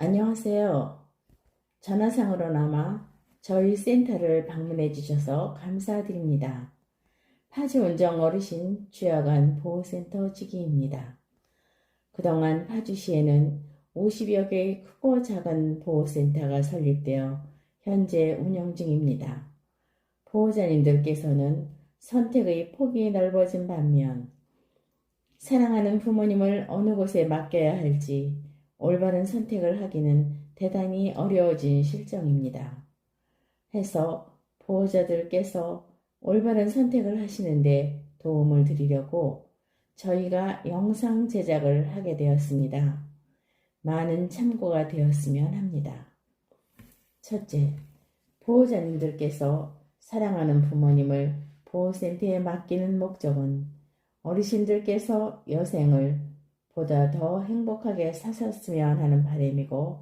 안녕하세요. 전화상으로나마 저희 센터를 방문해 주셔서 감사드립니다. 파주운정 어르신 주야간 보호센터 지기입니다. 그동안 파주시에는 50여 개의 크고 작은 보호센터가 설립되어 현재 운영 중입니다. 보호자님들께서는 선택의 폭이 넓어진 반면 사랑하는 부모님을 어느 곳에 맡겨야 할지 올바른 선택을 하기는 대단히 어려워진 실정입니다. 해서 보호자들께서 올바른 선택을 하시는데 도움을 드리려고 저희가 영상 제작을 하게 되었습니다. 많은 참고가 되었으면 합니다. 첫째, 보호자님들께서 사랑하는 부모님을 보호센터에 맡기는 목적은 어르신들께서 여생을 보다 더 행복하게 사셨으면 하는 바람이고,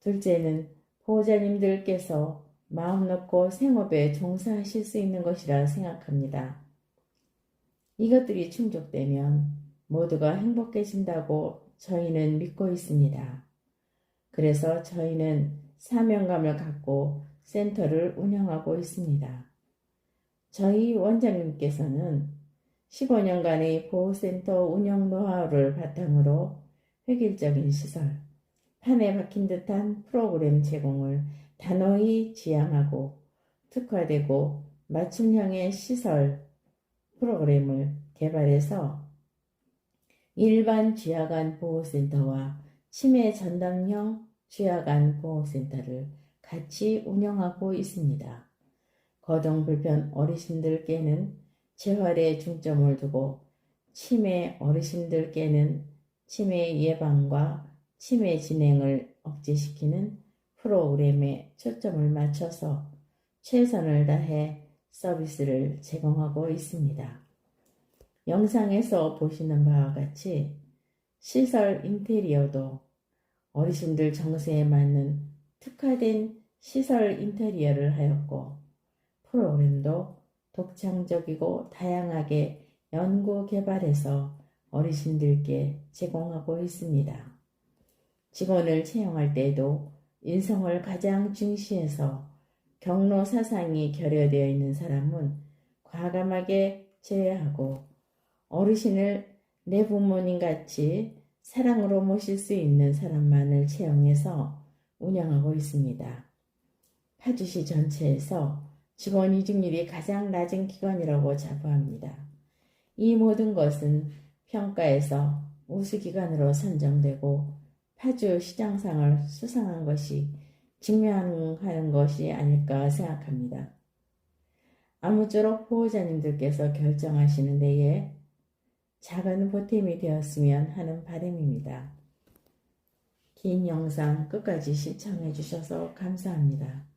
둘째는 보호자님들께서 마음 놓고 생업에 종사하실 수 있는 것이라 생각합니다. 이것들이 충족되면 모두가 행복해진다고 저희는 믿고 있습니다. 그래서 저희는 사명감을 갖고 센터를 운영하고 있습니다. 저희 원장님께서는 15년간의 보호센터 운영 노하우를 바탕으로 획일적인 시설, 판에 박힌 듯한 프로그램 제공을 단호히 지향하고 특화되고 맞춤형의 시설 프로그램을 개발해서 일반 쥐약간 보호센터와 치매 전담형 쥐약간 보호센터를 같이 운영하고 있습니다. 거동 불편 어르신들께는 재활에 중점을 두고 치매 어르신들께는 치매 예방과 치매 진행을 억제시키는 프로그램에 초점을 맞춰서 최선을 다해 서비스를 제공하고 있습니다. 영상에서 보시는 바와 같이 시설 인테리어도 어르신들 정세에 맞는 특화된 시설 인테리어를 하였고 프로그램도 독창적이고 다양하게 연구 개발해서 어르신들께 제공하고 있습니다. 직원을 채용할 때에도 인성을 가장 중시해서 경로 사상이 결여되어 있는 사람은 과감하게 제외하고 어르신을 내 부모님 같이 사랑으로 모실 수 있는 사람만을 채용해서 운영하고 있습니다. 파주시 전체에서 직원 이직률이 가장 낮은 기관이라고 자부합니다. 이 모든 것은 평가에서 우수기관으로 선정되고 파주 시장상을 수상한 것이 증명하는 것이 아닐까 생각합니다. 아무쪼록 보호자님들께서 결정하시는 데에 작은 보탬이 되었으면 하는 바람입니다. 긴 영상 끝까지 시청해 주셔서 감사합니다.